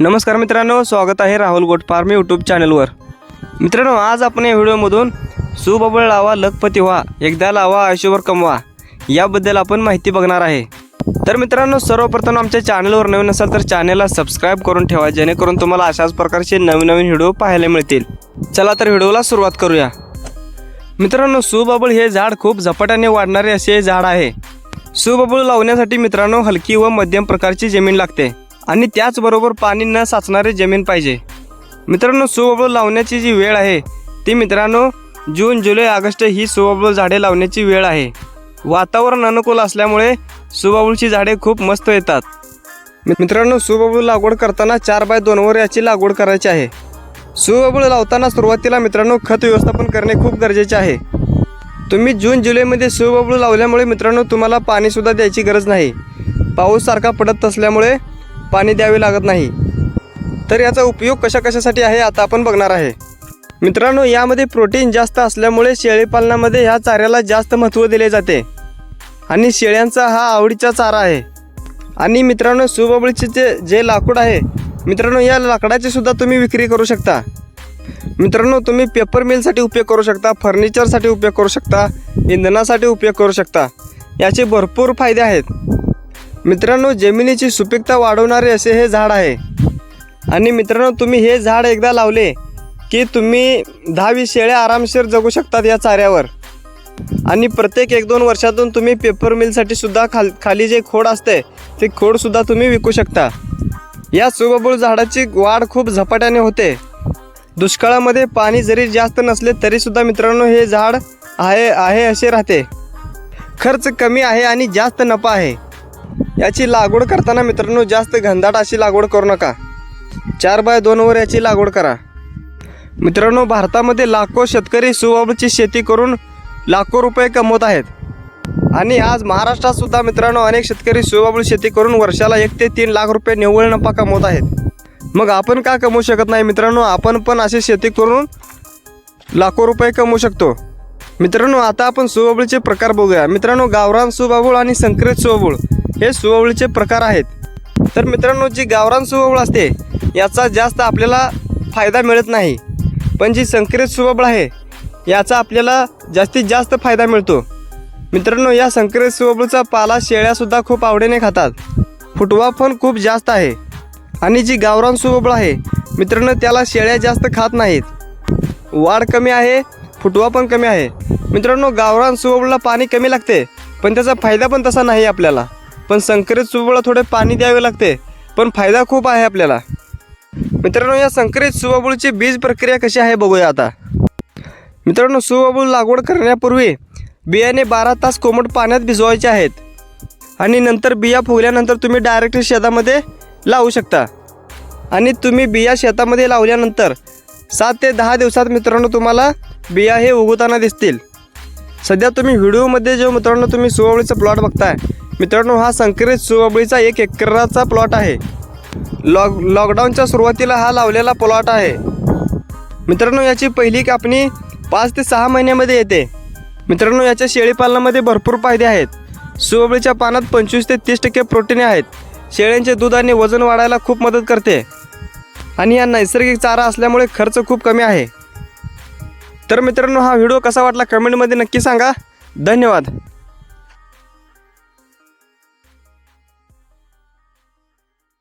नमस्कार मित्रांनो स्वागत आहे राहुल गोट फार्म यूट्यूब चॅनलवर. मित्रांनो आज आपण या व्हिडिओमधून सुबबळ लावा लखपती व्हा एकदा लावा आयुष्यभर कमवा याबद्दल आपण माहिती बघणार आहे. तर मित्रांनो सर्वप्रथम आमच्या चॅनलवर नवीन असाल तर चॅनलला सबस्क्राईब करून ठेवा जेणेकरून तुम्हाला अशाच प्रकारचे नवीन नवीन व्हिडिओ पाहायला मिळतील. चला तर व्हिडिओला सुरुवात करूया. मित्रांनो सुबबळ हे झाड खूप झपाट्याने वाढणारे असे झाड आहे. सुबबळ लावण्यासाठी मित्रांनो हलकी व मध्यम प्रकारची जमीन लागते. आणि त्याचबरोबर पाणी न साचणारी जमीन पाहिजे. मित्रांनो सुबबूळ लावण्याची जी वेळ आहे ती मित्रांनो जून जुलै ऑगस्ट ही सुबबूळ झाडे लावण्याची वेळ आहे. वातावरण अनुकूल असल्यामुळे सुबबूळची झाडे खूप मस्त येतात. मित्रांनो सुबबूळ लागवड करताना चार बाय दोनवर याची लागवड करायची आहे. सुबबूळ लावताना सुरुवातीला मित्रांनो खत व्यवस्थापन करणे खूप गरजेचे आहे. तुम्ही जून जुलैमध्ये सुबबूळ लावल्यामुळे मित्रांनो तुम्हाला पाणीसुद्धा द्यायची गरज नाही. पाऊस सारखा पडत असल्यामुळे पाणी द्यावे लागत नाही. तर याचा उपयोग कशा कशासाठी आहे आता आपण बघणार आहे. मित्रांनो यामध्ये प्रोटीन जास्त असल्यामुळे शेळीपालनामध्ये ह्या चाऱ्याला जास्त महत्त्व दिले जाते. आणि शेळ्यांचा हा आवडीचा चारा आहे. आणि मित्रांनो सुबाबळीचे जे जे लाकूड आहे मित्रांनो या लाकडाची सुद्धा तुम्ही विक्री करू शकता. मित्रांनो तुम्ही पेपर मिलसाठी उपयोग करू शकता फर्निचरसाठी उपयोग करू शकता इंधनासाठी उपयोग करू शकता. याचे भरपूर फायदे आहेत. मित्रांनो जमिनीची सुपीकता वाढवणारे असे हे झाड आहे. आणि मित्रांनो तुम्ही हे झाड एकदा लावले की तुम्ही दहावीस शेळ्या आरामशीर जगू शकतात या चाऱ्यावर. आणि प्रत्येक एक दोन वर्षातून तुम्ही पेपर मिलसाठी सुद्धा खाल खाली जे खोड असते ते खोडसुद्धा तुम्ही विकू शकता. या सुबबूळ झाडाची वाढ खूप झपाट्याने होते. दुष्काळामध्ये पाणी जरी जास्त नसले तरीसुद्धा मित्रांनो हे झाड आहे आहे असे राहते. खर्च कमी आहे आणि जास्त नफा आहे. याची लागवड करताना मित्रांनो जास्त घनदाट अशी लागवड करू नका. चार बाय दोनवर याची लागवड करा. मित्रांनो भारतामध्ये लाखो शेतकरी सुबाबूची शेती करून लाखो रुपये कमवत आहेत. आणि आज महाराष्ट्रात सुद्धा मित्रांनो अनेक शेतकरी सुबाबळ शेती करून वर्षाला एक ते तीन लाख रुपये निव्वळ नफा कमवत आहेत. मग आपण का कमवू शकत नाही मित्रांनो? आपण पण अशी शेती करून लाखो रुपये कमवू शकतो. मित्रांनो आता आपण सुबाबूळचे प्रकार बघूया. मित्रांनो गावरान सुबाबूळ आणि संकरित सुबाबूळ हे सुबाबूळचे प्रकार आहेत. तर मित्रांनो जी गावरान सुवळ असते याचा जास्त आपल्याला फायदा मिळत नाही. पण जी संकरित सुवबळ आहे याचा आपल्याला जास्तीत जास्त फायदा मिळतो. मित्रांनो या संकरित सुवबळचा पाला शेळ्यासुद्धा खूप आवडीने खातात. फुटवा पण खूप जास्त आहे. आणि जी गावरान सुबाबूळ आहे मित्रांनो त्याला शेळ्या जास्त खात नाहीत. वाढ कमी आहे फुटवा पण कमी आहे. मित्रांनो गावरान सुबाबूळला पाणी कमी लागते पण त्याचा फायदा पण तसा नाही आपल्याला. पण संकरित सुबाबूळला थोडे पाणी द्यावे लागते. पण फायदा खूप आहे आपल्याला. मित्रांनो या संकरित सुबाबूळची बीज प्रक्रिया कशी आहे बघूया आता. मित्रांनो सुबाबूळ लागवड करण्यापूर्वी बियाणे बारा तास कोमट पाण्यात भिजवायचे आहेत. आणि नंतर बिया फुगल्यानंतर तुम्ही डायरेक्ट शेतामध्ये लावू शकता. आणि तुम्ही बिया शेतामध्ये लावल्यानंतर सात ते दहा दिवसात मित्रांनो तुम्हाला बिया हे उगवताना दिसतील. सध्या तुम्ही व्हिडिओमध्ये जो मित्रांनो तुम्ही सुवाबळीचा प्लॉट बघताय मित्रांनो हा संकरित सुवाबळीचा एक एकराचा प्लॉट आहे. लॉक लॉकडाऊनच्या सुरुवातीला हा लावलेला प्लॉट आहे. मित्रांनो याची पहिली कापणी पाच ते सहा महिन्यामध्ये येते. मित्रांनो याच्या शेळीपालनामध्ये भरपूर फायदे आहेत. सुवबळीच्या पानात पंचवीस ते तीस टक्के प्रोटीन आहेत. शेळ्यांचे दूध आणि वजन वाढायला खूप मदत करते. आणि या नैसर्गिक चारा असल्यामुळे खर्च खूप कमी आहे. तर मित्रांनो हा व्हिडिओ कसा वाटला कमेंटमध्ये नक्की सांगा. धन्यवाद.